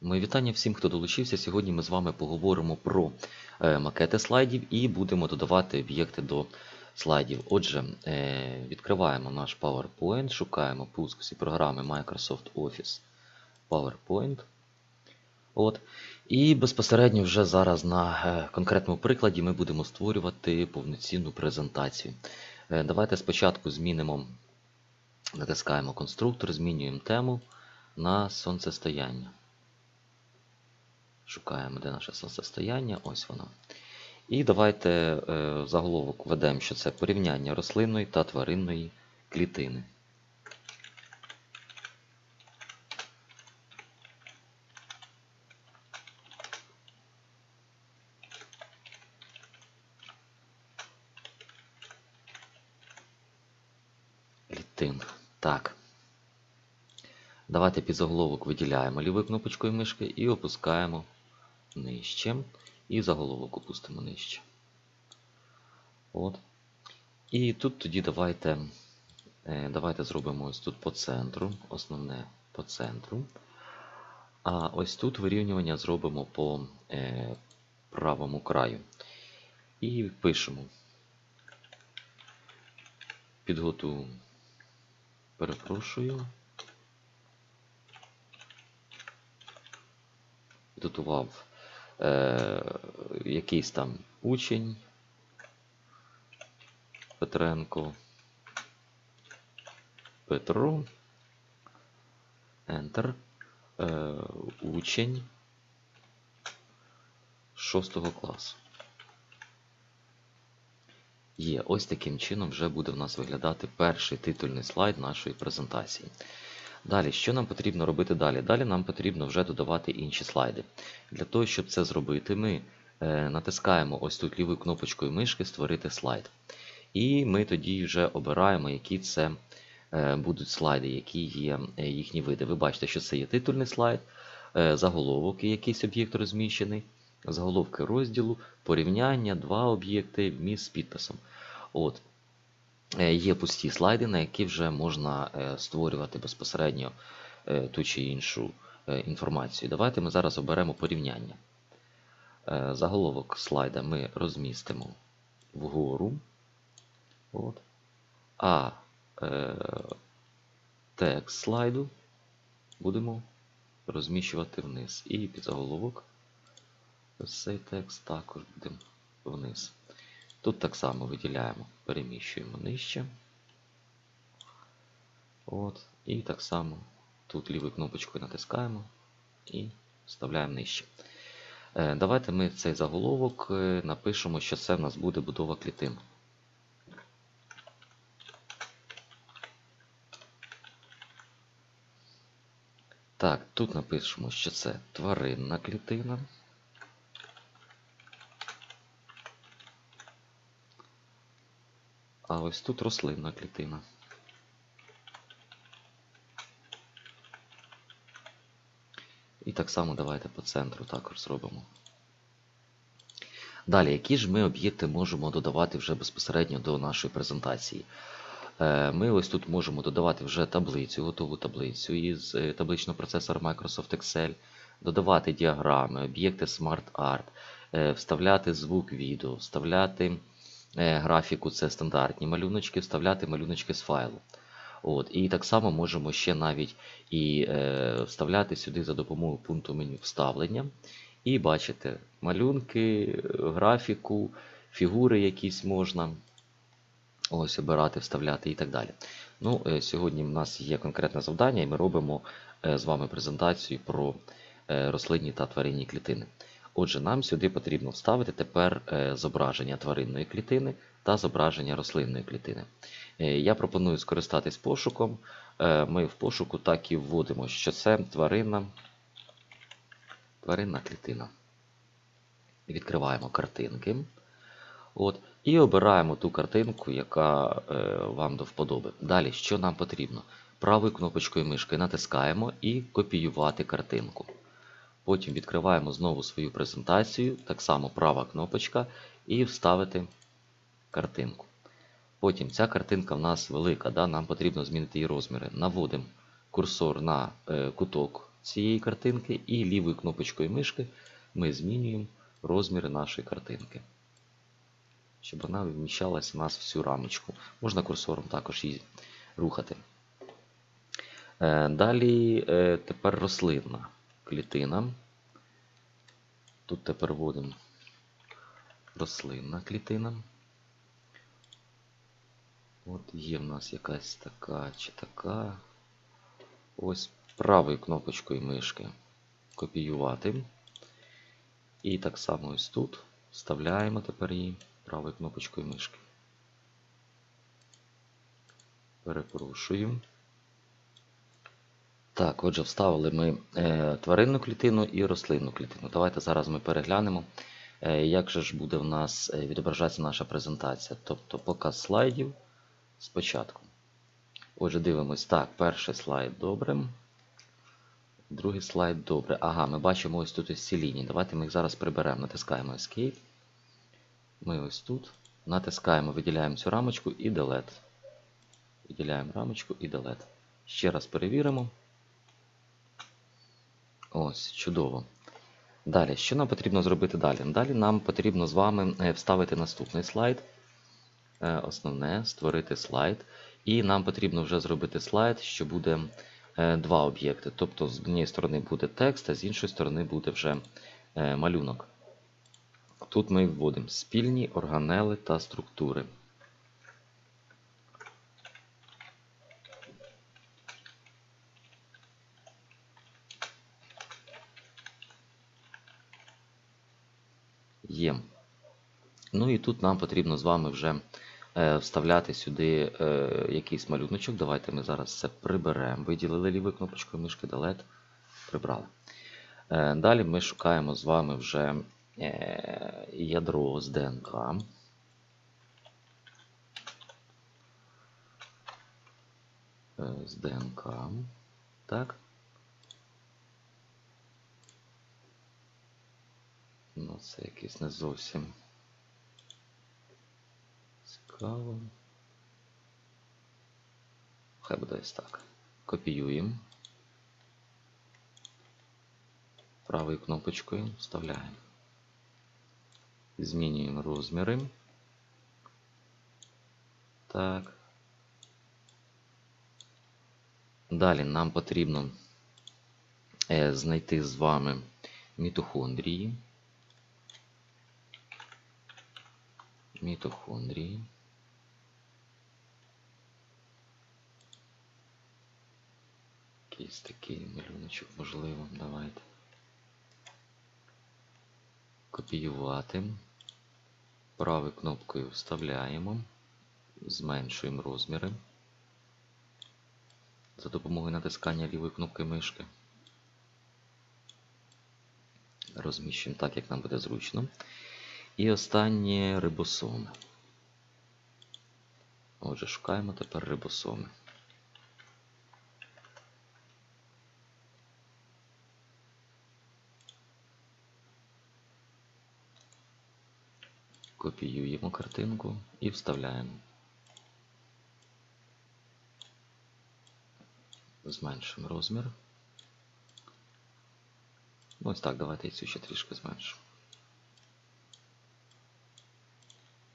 Мої вітання всім, хто долучився. Сьогодні ми з вами поговоримо про е, макети слайдів і будемо додавати об'єкти до слайдів. Отже, е, відкриваємо наш PowerPoint, шукаємо пуск всі програми Microsoft Office PowerPoint. От. І безпосередньо вже зараз на е, конкретному прикладі ми будемо створювати повноцінну презентацію. Давайте спочатку змінимо, натискаємо конструктор, змінюємо тему на сонцестояння. Шукаємо, де наше сонцестояння, ось воно. І давайте е, заголовок введемо, що це порівняння рослинної та тваринної клітини. Клітин. Так. Давайте під заголовок виділяємо лівою кнопочкою мишки і опускаємо нижче. І заголовок опустимо нижче. От. І тут тоді давайте, е, давайте зробимо ось тут по центру, основне по центру. А ось тут вирівнювання зробимо по е, правому краю. І пишемо. Підготую. Перепрошую. Підготував е, якийсь там учень Петренко Петро. Enter. Е, учень 6 класу. Є, ось таким чином вже буде в нас виглядати перший титульний слайд нашої презентації. Далі, що нам потрібно робити далі? Далі нам потрібно вже додавати інші слайди. Для того, щоб це зробити, ми е, натискаємо ось тут лівою кнопочкою мишки Створити слайд. І ми тоді вже обираємо, які це е, будуть слайди, які є е, їхні види. Ви бачите, що це є титульний слайд, заголовок і якийсь об'єкт розміщений, заголовки розділу, порівняння, два об'єкти, вміст з підписом. От. Е, Є пусті слайди, на які вже можна е, створювати безпосередньо е, ту чи іншу інформацію. Давайте ми зараз оберемо порівняння. Заголовок слайда ми розмістимо вгору. От. А е, текст слайду будемо розміщувати вниз. І під заголовок цей текст також будемо вниз. Тут так само виділяємо, переміщуємо нижче. От. І так само тут лівою кнопочкою натискаємо і вставляємо нижче. Е, Давайте ми цей заголовок е, напишемо, що це в нас буде будова клітин. Так, тут напишемо, що це тваринна клітина. А ось тут рослинна клітина. І так само давайте по центру також зробимо. Далі, які ж ми об'єкти можемо додавати вже безпосередньо до нашої презентації? Е, Ми ось тут можемо додавати вже таблицю, готову таблицю із е, табличного процесора Microsoft Excel, додавати діаграми, об'єкти Smart Art, е, вставляти звук відео, вставляти графіку, це стандартні малюночки, вставляти малюночки з файлу. От, І так само можемо ще навіть і е, вставляти сюди за допомогою пункту меню вставлення. І бачите, малюнки, графіку, фігури якісь можна ось обирати, вставляти і так далі. Ну, е, Сьогодні в нас є конкретне завдання, і ми робимо е, з вами презентацію про е, рослинні та тваринні клітини. Отже, нам сюди потрібно вставити тепер е, зображення тваринної клітини та зображення рослинної клітини. Е, Я пропоную скористатись пошуком. Е, Ми в пошуку так і вводимо, що це тваринна, тваринна клітина. Відкриваємо картинки. От, І обираємо ту картинку, яка е, вам до вподоби. Далі, що нам потрібно? Правою кнопочкою мишки натискаємо і копіювати картинку. Потім відкриваємо знову свою презентацію, так само права кнопочка, і вставити картинку. Потім ця картинка в нас велика, да? нам потрібно змінити її розміри. Наводимо курсор на е, куток цієї картинки, і лівою кнопочкою мишки ми змінюємо розміри нашої картинки. Щоб вона вміщалась у нас всю рамочку. Можна курсором також її рухати. Е, Далі е, тепер рослинна клітина. Тут тепер вводимо рослинна клітина. От є в нас якась така чи така. Ось правою кнопочкою мишки копіювати. І так само ось тут вставляємо тепер її правою кнопочкою мишки. Перепрошую. Так, отже, вставили ми е, тваринну клітину і рослинну клітину. Давайте зараз ми переглянемо, е, як же ж буде в нас е, відображатися наша презентація. Тобто показ слайдів спочатку. Отже, дивимось. Так, перший слайд добре. Другий слайд добре. Ага, ми бачимо ось тут ось ці лінії. Давайте ми їх зараз приберемо. Натискаємо Escape. Ми ось тут. Натискаємо, виділяємо цю рамочку і Delete. Виділяємо рамочку і Delete. Ще раз перевіримо. Ось, чудово. Далі, що нам потрібно зробити далі? Далі нам потрібно з вами е, вставити наступний слайд. Е, Основне створити слайд. І нам потрібно вже зробити слайд, що буде е, два об'єкти. Тобто, з однієї сторони буде текст, а з іншої сторони буде вже малюнок. Тут ми вводимо спільні органели та структури. Є. Ну і тут нам потрібно з вами вже е, вставляти сюди е, якийсь малюночок. Давайте ми зараз це приберемо. Виділили лівою кнопочкою мишки Delete. Прибрали. Е, далі ми шукаємо з вами вже ядро з ДНК. З ДНК. Так. Ну, це якийсь не зовсім цікаво. Хай буде ось так. Копіюємо. Правою кнопочкою вставляємо. Змінюємо розміри. Так. Далі нам потрібно е, знайти з вами мітохондрії. Мітохондрії. Якийсь такий малюночок, можливо, давайте. Копіювати. Правою кнопкою вставляємо, зменшуємо розміри за допомогою натискання лівої кнопки мишки. Розміщуємо так, як нам буде зручно. І останнє рибосоми. Отже, шукаємо тепер рибосоми. Копіюємо картинку і вставляємо. Зменшимо розмір. Ось так, давайте цю ще трішки зменшимо.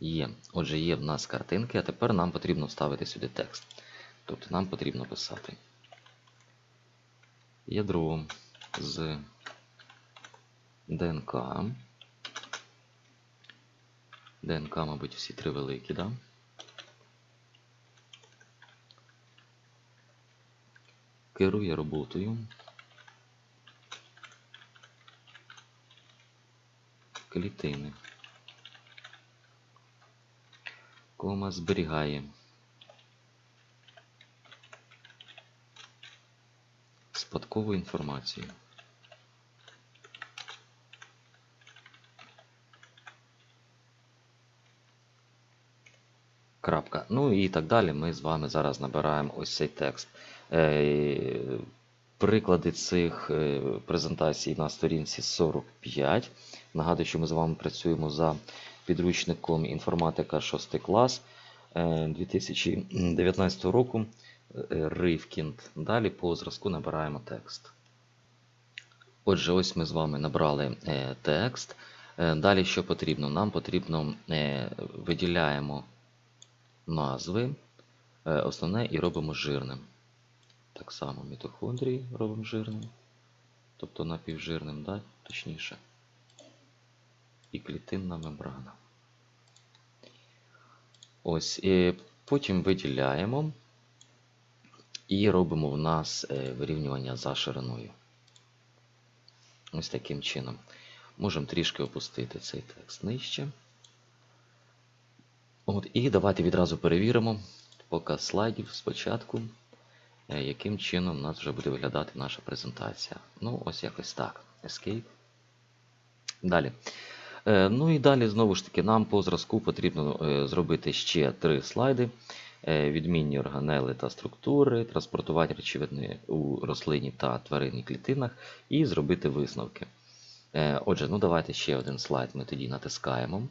Є. Отже, є в нас картинки, а тепер нам потрібно вставити сюди текст. Тобто нам потрібно писати ядро з ДНК. ДНК, мабуть, всі три великі, да? Керує роботою. Клітини. Кома зберігає. Спадкову інформацію. Крапка. Ну і так далі. Ми з вами зараз набираємо ось цей текст. Е, Приклади цих е, презентацій на сторінці 45. Нагадую, що ми з вами працюємо за підручником інформатика 6 клас е, 2019 року. е, Ривкінд. Далі по зразку набираємо текст. Отже, ось ми з вами набрали е, текст. Е, далі що потрібно? Нам потрібно е, виділяємо назви, е, основне і робимо жирним. Так само мітохондрії робимо жирним, тобто напівжирним, да? точніше. І клітинна мембрана. Ось, і потім виділяємо і робимо в нас е, вирівнювання за шириною. Ось таким чином. Можемо трішки опустити цей текст нижче. От, І давайте відразу перевіримо показ слайдів спочатку, е, яким чином у нас вже буде виглядати наша презентація. Ну, ось якось так. Escape. Далі. Е, Ну і далі, знову ж таки, нам по зразку потрібно е, зробити ще три слайди. Е, Відмінні органели та структури, транспортувати речовини у рослині та тваринній клітинах і зробити висновки. Отже, ну давайте ще один слайд ми тоді натискаємо.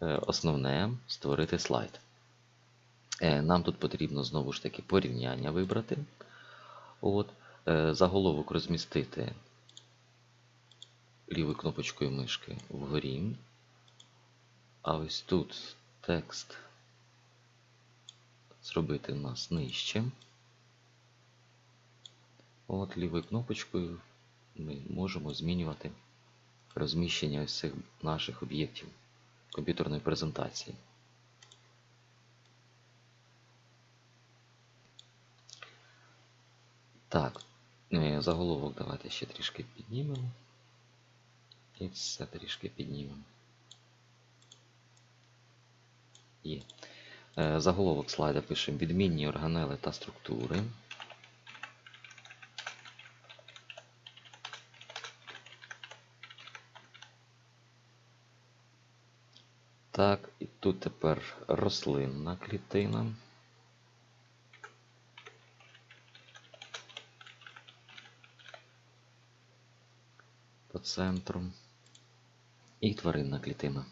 Основне створити слайд. Нам тут потрібно знову ж таки порівняння вибрати. От, Заголовок розмістити лівою кнопочкою мишки вгорі. А ось тут текст зробити у нас нижче. От лівою кнопочкою ми можемо змінювати розміщення ось цих наших об'єктів комп'ютерної презентації. Так, е, заголовок давайте ще трішки піднімемо. І все трішки піднімемо. Є. Заголовок слайда пишемо відмінні органели та структури. Так, і тут тепер рослинна клітина. По центру. І тваринна клітина.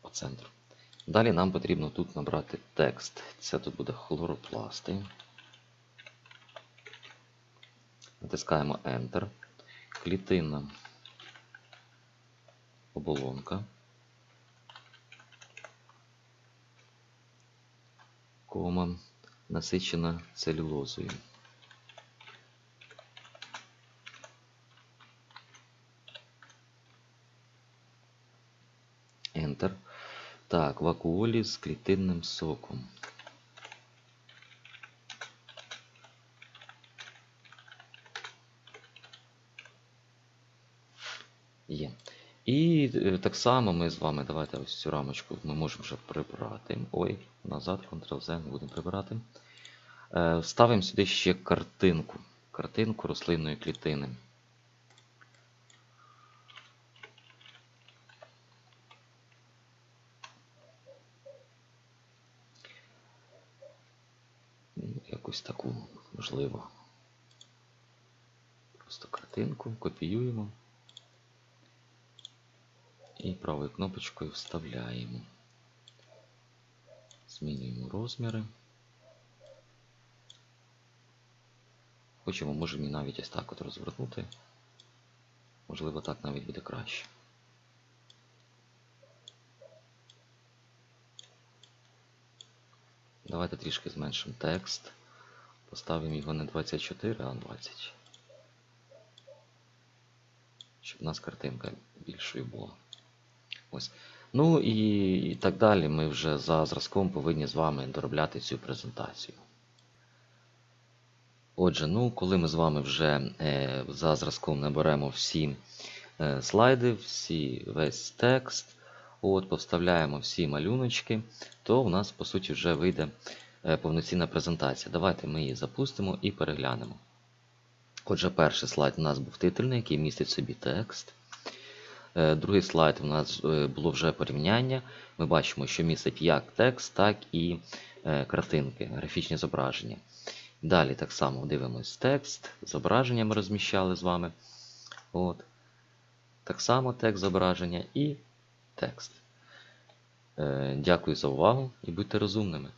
По центру. Далі нам потрібно тут набрати текст. Це тут буде хлоропласти. Натискаємо Enter. Клітинна оболонка. Кома насичена целюлозою. Enter. Так, вакуолі з клітинним соком. Є. І е, так само ми з вами, давайте ось цю рамочку ми можемо вже прибрати. Ой, назад, Ctrl-Z, не будемо прибирати. Е, Ставимо сюди ще картинку. Картинку рослинної клітини. Ну, Якусь таку, можливо. Просто картинку копіюємо. І правою кнопочкою вставляємо. Змінюємо розміри. Хочемо, можемо навіть ось так от розвернути. Можливо, так навіть буде краще. Давайте трішки зменшимо текст. Поставимо його не 24, а 20. Щоб у нас картинка більшою була. Ось. Ну і, і так далі. Ми вже за зразком повинні з вами доробляти цю презентацію. Отже, ну, коли ми з вами вже е, за зразком наберемо всі е, слайди, всі, весь текст, от, повставляємо всі малюночки, то в нас, по суті, вже вийде повноцінна презентація. Давайте ми її запустимо і переглянемо. Отже, перший слайд у нас був титульний, який містить собі текст. Е, Другий слайд у нас е, було вже порівняння. Ми бачимо, що містить як текст, так і е, картинки, графічні зображення. Далі так само дивимось текст, зображення ми розміщали з вами. От. Так само текст зображення і текст. Е, Дякую за увагу і будьте розумними.